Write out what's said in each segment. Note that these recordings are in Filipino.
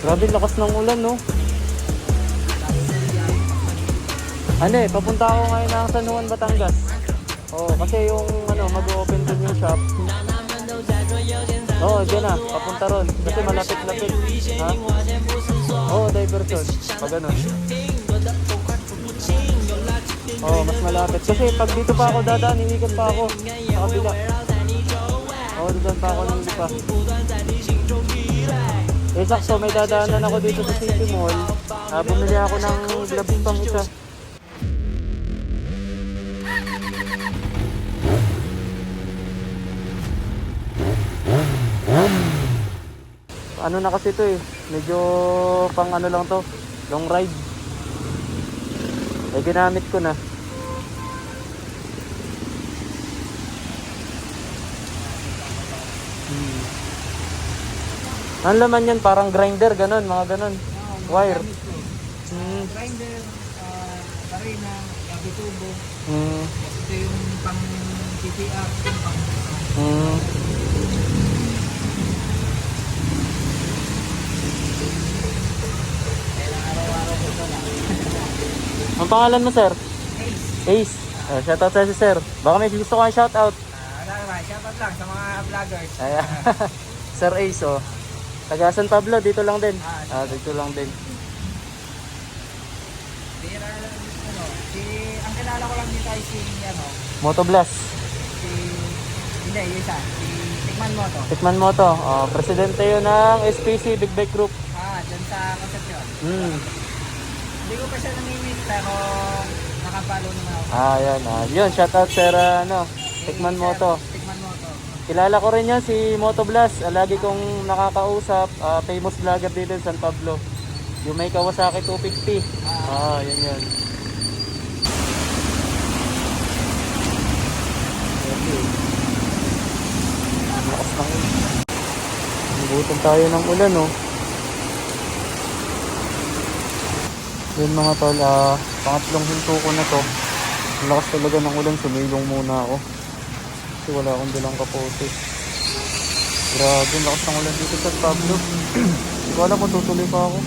Grabe lakas ng ulan, no? Ano eh, papunta ako ngayon ng San Juan, Batangas. Oo, kasi yung ano, mag-open doon yung shop. Oo, oh, dyan na, papunta ron. Kasi malapit-lapit. Ha? Oo, diversion. Pag ano. Oo, mas malapit. Kasi pag dito pa ako dadaan, iniikot pa ako. Sa kabila. Oo, doon pa ako nung pa. Eh, sakto, may dadaanan ako dito sa City Mall. Ah, bumili ako ng gloves pang isa. Ano na kasi to eh. Medyo pang ano lang to. Long ride. Eh, ginamit ko na. Ang laman yan, parang grinder, ganun, mga ganun. Wire. Hmm. Grinder, uh, karina, kabitubo. Hmm. Ito yung pang yung pang lang. Ang pangalan mo, sir? Ace. Uh, shoutout sa si sir. Baka may gusto ko shoutout. Ah, Wala naman, shoutout lang sa mga vloggers. Ayan. sir Ace, oh. Taga San Pablo, dito lang din. Ah, dito lang din. Bira, ano, si, ang kilala ko lang dito ay si, ano, Motoblast. si, hindi, yung isa, si Tikman mo to. Tikman mo to. Oh, presidente yun ng SPC Big Bike Group. Ah, dyan sa Concepcion. Hmm. Hindi ko pa siya namimit, pero nakapalo naman ako. Ah, yan. Ah. Yun, shoutout sir, ah, ano. Tikman mo to. Tikman. Kilala ko rin yan, si Motoblast. Ah, lagi kong nakakausap. Ah, famous vlogger dito sa San Pablo. Yung may Kawasaki 250. Ah, yan yan. Okay. Ang lakas tayo ng ulan, oh. Yun mga tol, ah, pangatlong hinto ko na to. Ang lakas talaga ng ulan, sumilong muna ako. Kasi wala akong dalang kapote. Grabe, lakas ng ulan dito sa Pablo. Hindi ko alam kung tutuloy pa ako.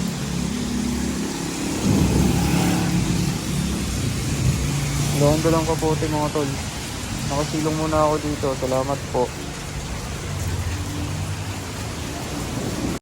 Wala akong dalang kapote mga tol. Nakasilong muna ako dito. Salamat po.